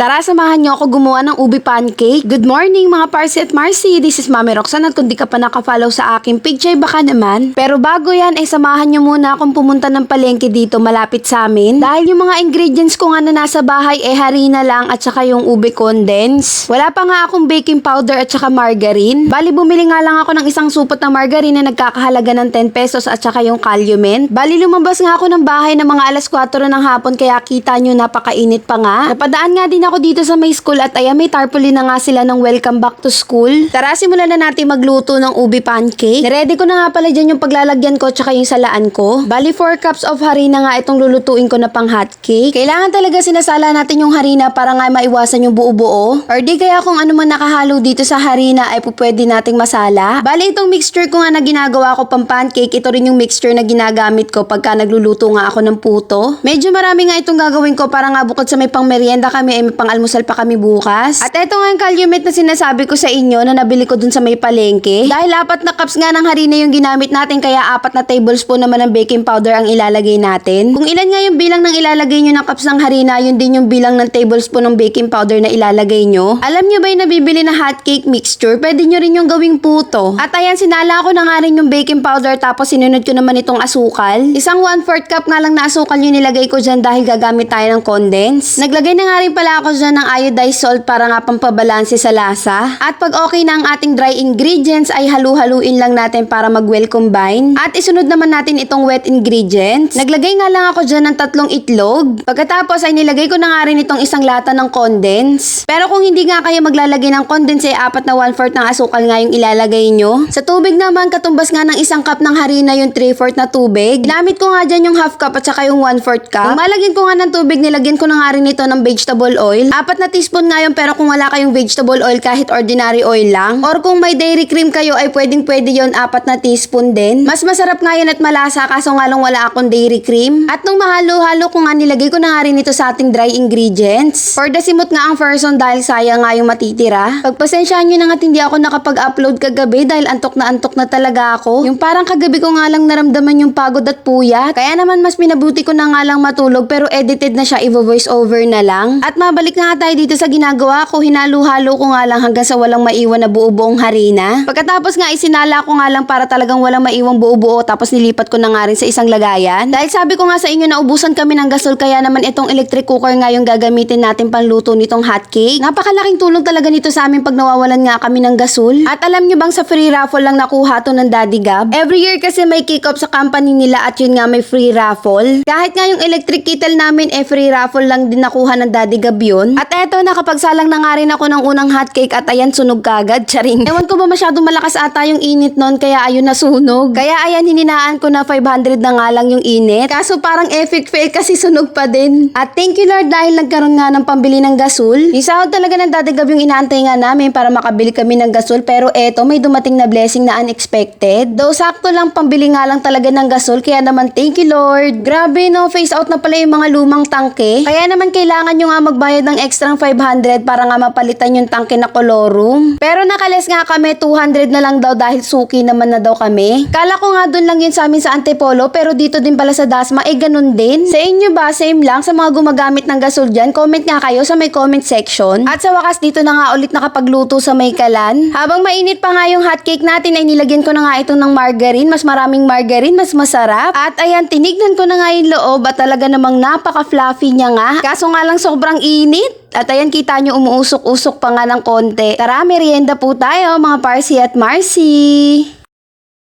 Tara, samahan niyo ako gumawa ng ubi pancake. Good morning mga Parsi at Marcy. This is Mami Roxanne at kung di ka pa nakafollow sa aking ay baka naman. Pero bago yan, ay samahan niyo muna akong pumunta ng palengke dito malapit sa amin. Dahil yung mga ingredients ko nga na nasa bahay ay harina lang at saka yung ube condense. Wala pa nga akong baking powder at saka margarine. Bali, bumili nga lang ako ng isang supot na margarine na nagkakahalaga ng 10 pesos at saka yung calumet. Bali, lumabas nga ako ng bahay ng mga alas 4 ng hapon kaya kita nyo napakainit pa nga. Napadaan nga din ako dito sa may school at ayan may tarpaulin na nga sila ng welcome back to school. Tara, simulan na natin magluto ng ubi pancake. Ready ko na nga pala dyan yung paglalagyan ko tsaka yung salaan ko. Bali, 4 cups of harina nga itong lulutuin ko na pang hot cake. Kailangan talaga sinasala natin yung harina para nga maiwasan yung buo-buo. Or di kaya kung ano man nakahalo dito sa harina ay po pwede nating masala. Bali, itong mixture ko nga na ginagawa ko pang pancake, ito rin yung mixture na ginagamit ko pagka nagluluto nga ako ng puto. Medyo marami nga itong gagawin ko para nga bukod sa may pang merienda kami ay may pang almusal pa kami bukas. At eto nga yung calumet na sinasabi ko sa inyo na nabili ko dun sa may palengke. Dahil apat na cups nga ng harina yung ginamit natin kaya apat na tablespoon naman ng baking powder ang ilalagay natin. Kung ilan nga yung bilang ng ilalagay nyo ng cups ng harina, yun din yung bilang ng tablespoon ng baking powder na ilalagay nyo. Alam nyo ba yung nabibili na hot cake mixture? Pwede nyo rin yung gawing puto. At ayan, sinala ko na nga rin yung baking powder tapos sinunod ko naman itong asukal. Isang 1-4 cup nga lang na asukal yung nilagay ko dyan dahil gagamit tayo ng condense. Naglagay na nga rin pala ako dyan ng iodized salt para nga pampabalanse sa lasa. At pag okay na ang ating dry ingredients ay halu-haluin lang natin para mag-well combine. At isunod naman natin itong wet ingredients. Naglagay nga lang ako dyan ng tatlong itlog. Pagkatapos ay nilagay ko na nga rin itong isang lata ng condense. Pero kung hindi nga kayo maglalagay ng condense ay apat na 1-4 ng asukal nga yung ilalagay nyo. Sa tubig naman, katumbas nga ng isang cup ng harina yung 3-4 na tubig. Ginamit ko nga dyan yung half cup at saka yung 1-4 cup. Kung malagyan ko nga ng tubig, nilagyan ko na nga rin ito ng vegetable oil. Apat na teaspoon nga yun pero kung wala kayong vegetable oil kahit ordinary oil lang. Or kung may dairy cream kayo ay pwedeng pwede yon apat na teaspoon din. Mas masarap nga yun at malasa kaso nga lang wala akong dairy cream. At nung mahalo-halo ko nga nilagay ko na nga rin ito sa ating dry ingredients. For the simot nga ang person dahil sayang nga yung matitira. Pagpasensyahan nyo na nga hindi ako nakapag-upload kagabi dahil antok na antok na talaga ako. Yung parang kagabi ko nga lang naramdaman yung pagod at puyat. Kaya naman mas minabuti ko na nga lang matulog pero edited na siya i-voice over na lang. At mabalik na nga tayo dito sa ginagawa ko. Hinalo-halo ko nga lang hanggang sa walang maiwan na buo-buong harina. Pagkatapos nga isinala ko nga lang para talagang walang maiwang buo-buo tapos nilipat ko na nga rin sa isang lagayan. Dahil sabi ko nga sa inyo na ubusan kami ng gasol kaya naman itong electric cooker nga yung gagamitin natin panluto nitong hot cake. Napakalaking tulong talaga nito sa amin pag nawawalan nga kami ng gasol. At alam nyo bang sa free raffle lang nakuha to ng Daddy Gab? Every year kasi may kick-off sa company nila at yun nga may free raffle. Kahit nga yung electric kettle namin eh free raffle lang din nakuha ng Daddy Gab yun. At eto nakapagsalang na nga rin ako ng unang hot cake at ayan sunog kagad. Charing. Ewan ko ba masyadong malakas ata yung init nun kaya ayun nasunog. Kaya ayan hininaan ko na 500 na nga lang yung init. Kaso parang epic fail kasi sunog pa din. At thank you Lord dahil nagkaroon nga ng pambili ng gasol. Yung sahod talaga ng dadagab yung inaantay nga namin para makabili kami ng gasol pero eto may dumating na blessing na unexpected. Though sakto lang pambili nga lang talaga ng gasol kaya naman thank you Lord. Grabe no, face out na pala yung mga lumang tangke. Kaya naman kailangan nyo nga magbayad ng extra 500 para nga mapalitan yung tangke na colorum. Pero nakales nga kami 200 na lang daw dahil suki naman na daw kami. Kala ko nga dun lang yun sa amin sa Antipolo pero dito din pala sa Dasma eh ganun din. Sa inyo ba same lang sa mga gumagamit ng gasol dyan? Comment nga kayo sa may comment section. At sa wakas dito na nga ulit nakapagluto sa may kalan. Habang mainit pa nga yung hotcake natin ay nilagyan ko na nga ito ng margarine. Mas maraming margarine, mas masarap. At ayan, tinignan ko na nga yung loob at talaga namang napaka-fluffy niya nga. Kaso nga lang sobrang init. At ayan, kita nyo umuusok-usok pa nga ng konti. Tara, merienda po tayo mga Parsi at Marcy.